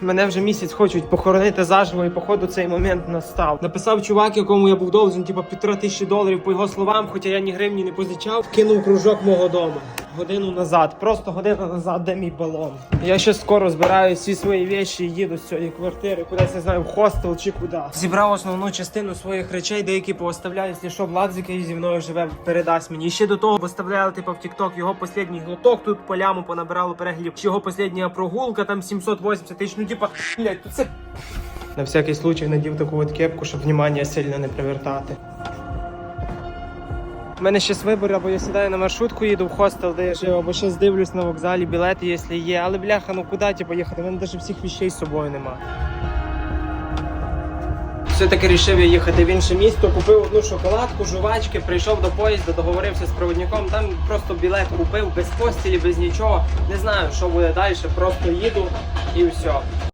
Мене вже місяць хочуть похоронити заживо, і походу цей момент настав. Написав чувак, якому я був должен, типу, півтора тисячі доларів по його словам, хоча я ні гривні не позичав, кинув кружок мого дому. Годину назад, просто годину назад, де мій балон. Я ще скоро збираю всі свої речі і їду з цієї квартири, кудись не знаю, в хостел чи куди. Зібрав основну частину своїх речей, деякі пооставляю, якщо що, Влад, який зі мною живе, передасть мені. І ще до того поставляли, типу, в TikTok його останній глоток, тут по ляму понабирало переглядів. Чи його остання прогулка, там 780 тисяч, ну типа, блядь, тут це на всякий случай надів таку от кепку, щоб внимання сильно не привертати. У мене ще вибір, або я сідаю на маршрутку, їду в хостел, де я жив, або ще дивлюсь на вокзалі білети, якщо є. Але бляха, ну куди типу, їхати? У мене навіть всіх вещей з собою нема. Все-таки рішив я їхати в інше місто, купив одну шоколадку, жувачки, прийшов до поїзда, договорився з проводником, там просто білет купив без постілі, без нічого. Не знаю, що буде далі, просто їду і все.